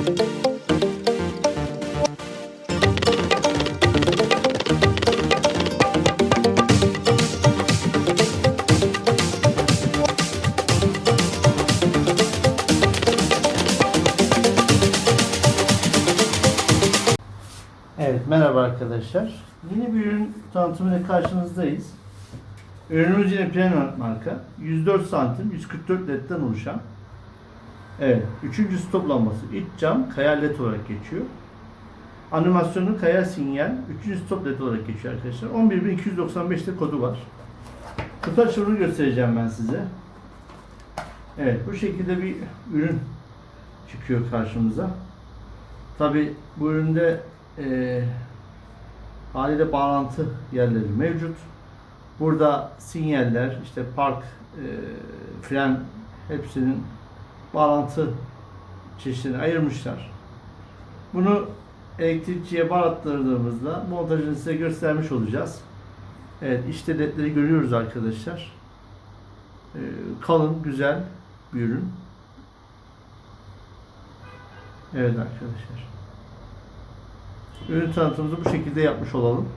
Evet, merhaba arkadaşlar. Yeni bir ürün tanıtımıyla karşınızdayız. Ürünümüz yine Plano marka. 104 santim, 144 ledden oluşan Evet, üçüncü stop lambası. İç cam kaya led olarak geçiyor. Animasyonu kaya sinyal, üçüncü stop led olarak geçiyor arkadaşlar. 11295'te kodu var. Kutu açılımını göstereceğim ben size. Evet, bu şekilde bir ürün çıkıyor karşımıza. Tabi bu üründe e, haliyle bağlantı yerleri mevcut. Burada sinyaller, işte park, e, fren hepsinin bağlantı çeşidini ayırmışlar. Bunu elektrikçiye bağlattırdığımızda montajını size göstermiş olacağız. Evet işte ledleri görüyoruz arkadaşlar. E, kalın, güzel bir ürün. Evet arkadaşlar. Ürün tanıtımımızı bu şekilde yapmış olalım.